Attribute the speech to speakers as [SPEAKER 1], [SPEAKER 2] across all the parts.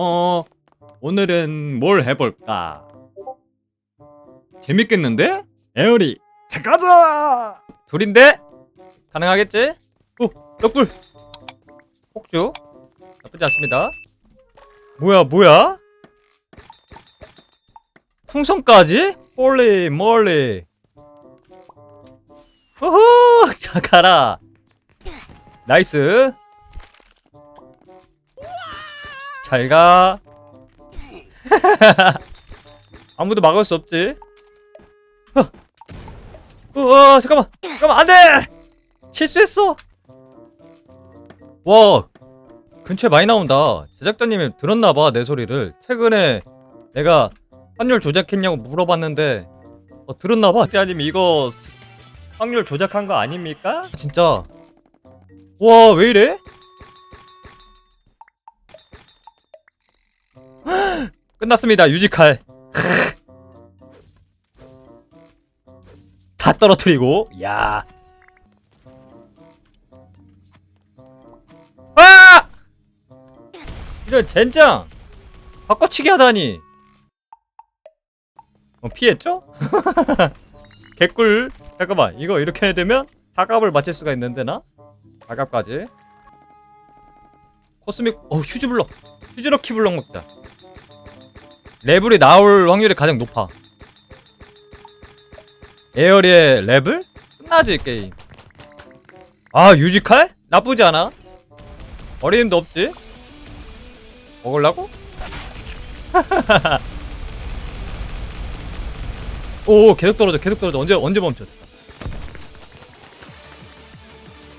[SPEAKER 1] 어, 오늘은 뭘 해볼까? 재밌겠는데? 에어리, 가자! 둘인데? 가능하겠지? 오, 옆불! 폭주? 나쁘지 않습니다. 뭐야, 뭐야? 풍선까지? 홀리, 멀리. 호호! 자, 가라. 나이스. 잘 가. 아무도 막을 수 없지. 어, 어, 어, 잠깐만, 잠깐만, 안 돼! 실수했어! 와, 근처에 많이 나온다. 제작자님이 들었나봐, 내 소리를. 최근에 내가 확률 조작했냐고 물어봤는데, 어, 들었나봐. 제작자님 이거 스- 확률 조작한 거 아닙니까? 진짜. 와, 왜 이래? 끝났습니다. 유지칼. 다 떨어뜨리고. 야. 아! 이런 젠장. 바꿔치기 하다니. 어, 피했죠? 개꿀. 잠깐만. 이거 이렇게 해야 되면 다갑을 맞힐 수가 있는데 나? 다갑까지. 코스믹 어 휴즈블럭. 휴즈럭 키 블럭 먹자. 레벨이 나올 확률이 가장 높아. 에어리의 레벨? 끝나지 게임. 아 유지칼? 나쁘지 않아. 어림도 없지. 먹을라고? 오 계속 떨어져 계속 떨어져 언제 언제 멈췄어?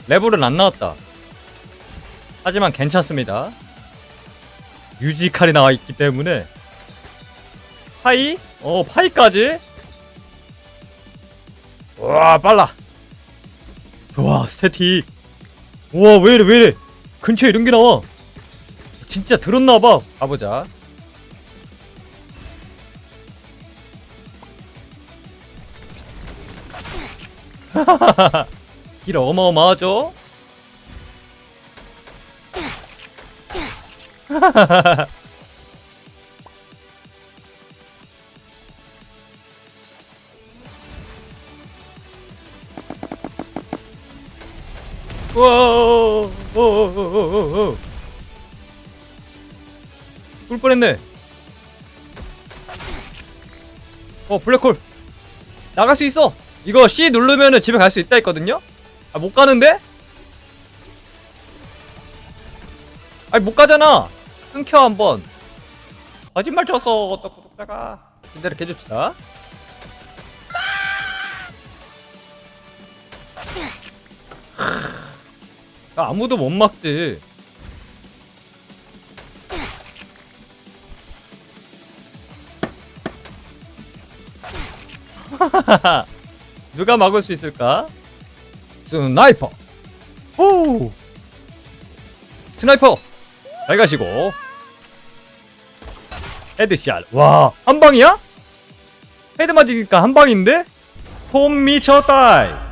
[SPEAKER 1] 레벨은 안 나왔다. 하지만 괜찮습니다. 유지칼이 나와 있기 때문에 파이? 어 파이까지? 와 빨라 와 스태틱 우와 왜이래 왜이래 근처에 이런게 나와 진짜 들었나봐 가보자 길 어마어마하죠? 와, 오오오오오. 울 뻔했네. 어, 블랙홀. 나갈 수 있어. 이거 C 누르면은 집에 갈 수 있다 했거든요? 아, 못 가는데? 아니, 못 가잖아. 끊겨, 한번. 거짓말 쳤어, 또 구독자가. 제대로 해줍시다. 아, 아무도 못 막지. 누가 막을 수 있을까? 스나이퍼. 오. 스나이퍼. 잘 가시고. 헤드샷. 와, 한 방이야? 헤드 맞으니까 한 방인데? 폼 미쳤다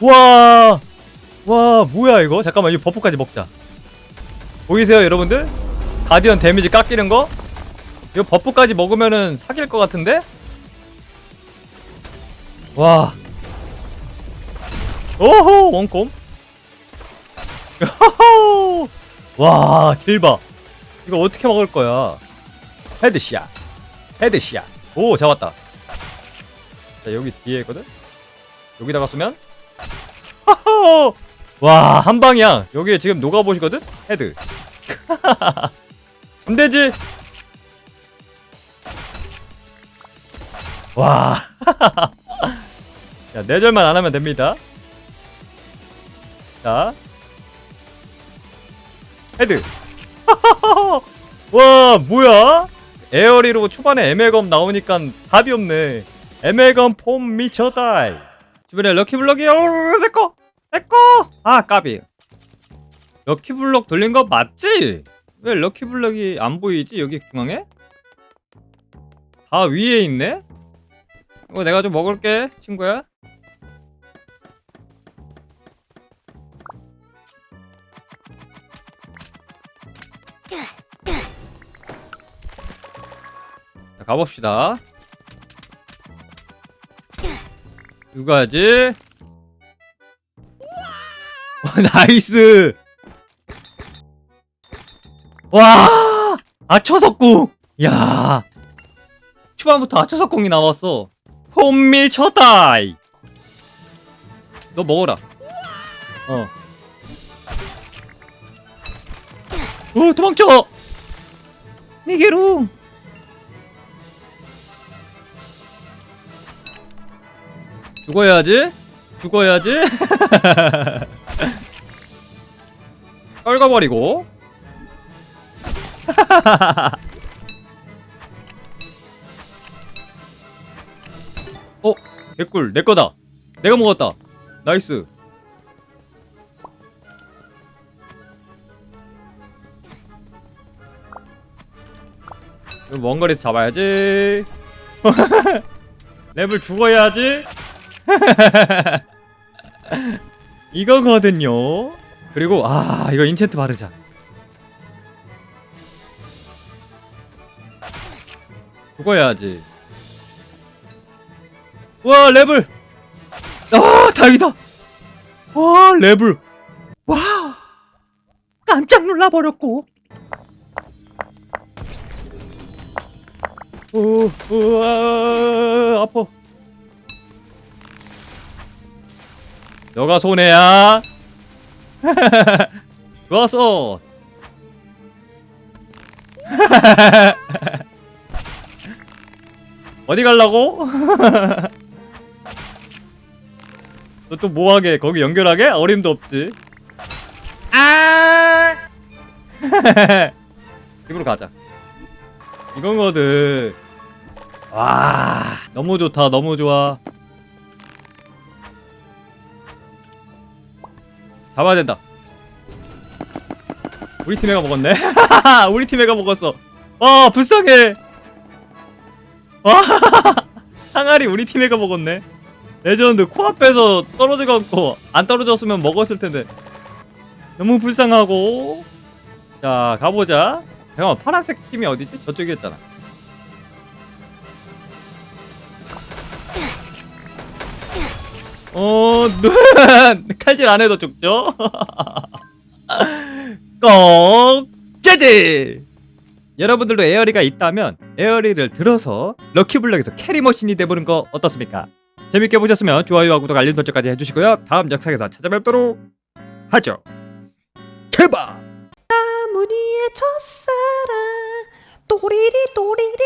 [SPEAKER 1] 와, 와, 뭐야 이거? 잠깐만, 이 버프까지 먹자. 보이세요, 여러분들? 가디언 데미지 깎이는 거? 이거 버프까지 먹으면은 사귈 것 같은데? 와. 오호, 원콤. 호호. 와, 딜봐. 이거 어떻게 먹을 거야? 헤드샷. 헤드샷. 오, 잡았다. 자, 여기 뒤에 있거든? 여기다가 쏘면! 와, 한 방이야. 여기에 지금 녹아보시거든? 헤드. 안 되지? 와. 자, 내절만 안 하면 됩니다. 자. 헤드. 와, 뭐야? 에어리로 초반에 에메검 나오니까 답이 없네. 에메검 폼 미쳤다이. 주변에 럭키블럭이 오 내꺼 내꺼 아 까비 럭키블럭 돌린 거 맞지? 왜 럭키블럭이 안 보이지 여기 중앙에? 다 위에 있네? 이거 내가 좀 먹을게 친구야 자, 가봅시다 누가 하지? 와, 나이스! 와! 아처석궁! 야 초반부터 아처석궁이 나왔어. 홈밀 쳐다이! 너 먹어라. 어. 오, 도망쳐! 니게로! 죽어야지. 죽어야지. 떨궈버리고. 어, 개꿀, 내 거다. 내가 먹었다. 나이스. 먼 거리에서 잡아야지. 랩을 죽어야지. 이거거든요. 그리고 아 이거 인챈트 바르자. 죽어야지. 와 랩을. 아 다행이다. 와 랩을. 와 깜짝 놀라 버렸고. 오, 우와, 아파. 너가 손해야. 좋았어. 어디 갈라고? 너 또 뭐하게? 거기 연결하게? 어림도 없지. 아! 집으로 가자. 이건 거든. 와, 너무 좋다, 너무 좋아. 잡아야 된다. 우리 팀 애가 먹었네. 우리 팀 애가 먹었어. 와, 불쌍해. 와, 항아리 우리 팀 애가 먹었네. 레전드 코앞에서 떨어져갖고 안 떨어졌으면 먹었을 텐데. 너무 불쌍하고. 자, 가보자. 잠깐만, 파란색 팀이 어디지? 저쪽이었잖아. 어, 눈 칼질 안 해도 죽죠? 꼭 재지! 여러분들도 에어리가 있다면 에어리를 들어서 럭키블럭에서 캐리머신이 돼보는 거 어떻습니까? 재밌게 보셨으면 좋아요와 구독 알림 설정까지 해주시고요. 다음 영상에서 찾아뵙도록 하죠. 개바!
[SPEAKER 2] 나무니의 첫사랑 또리리 또리리